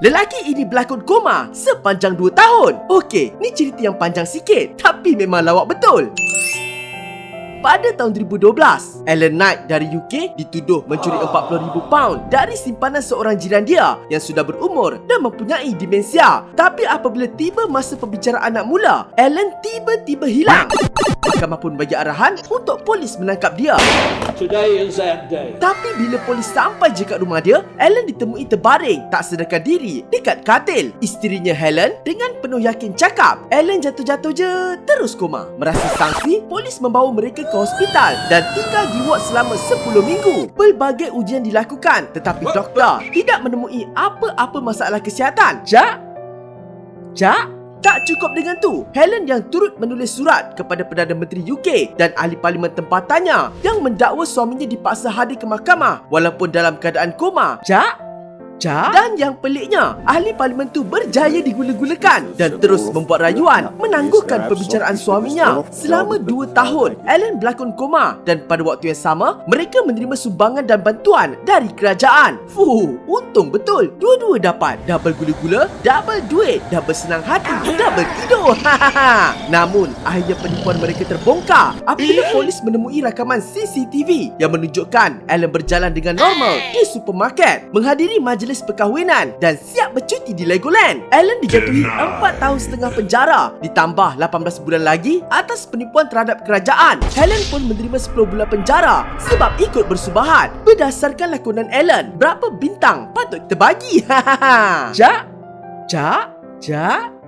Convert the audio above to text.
Lelaki ini berlakon koma sepanjang 2 tahun. Okey, ni cerita yang panjang sikit tapi memang lawak betul. Pada tahun 2012, Alan Knight dari UK dituduh mencuri 40,000 pound dari simpanan seorang jiran dia yang sudah berumur dan mempunyai demensia. Tapi apabila tiba masa pembicaraan nak mula, Alan tiba-tiba hilang. Mahkamah pun bagi arahan untuk polis menangkap dia. Today is that day. Tapi bila polis sampai je kat rumah dia, Alan ditemui terbaring, tak sedarkan diri dekat katil. Isterinya Helen dengan penuh yakin cakap, Alan jatuh-jatuh je terus koma. Merasa sangsi, polis membawa mereka ke hospital dan tinggal di ward selama 10 minggu. Pelbagai ujian dilakukan tetapi doktor tidak menemui apa-apa masalah kesihatan. Jak? Jak? Tak cukup dengan tu, Helen yang turut menulis surat kepada Perdana Menteri UK dan ahli parlimen tempatannya yang mendakwa suaminya dipaksa hadir ke mahkamah walaupun dalam keadaan koma. Jak? Jak? Dan yang peliknya, ahli parlimen tu berjaya digula-gulakan dan terus membuat rayuan menangguhkan pembicaraan suaminya selama 2 tahun. Alan berlakon koma dan pada waktu yang sama, mereka menerima sumbangan dan bantuan dari kerajaan. Fuh, untung betul. Dua-dua dapat double gula-gula, double duit, double senang hati, double tidur. Namun, akhirnya penipuan mereka terbongkar apabila polis menemui rakaman CCTV yang menunjukkan Alan berjalan dengan normal di supermarket, menghadiri majlis perkahwinan dan siap bercuti di Legoland. Alan dijatuhi 4 tahun setengah penjara ditambah 18 bulan lagi atas penipuan terhadap kerajaan. Helen pun menerima 10 bulan penjara sebab ikut bersubahat. Berdasarkan lakonan Alan, berapa bintang patut terbagi? Jak? Jak? Jak?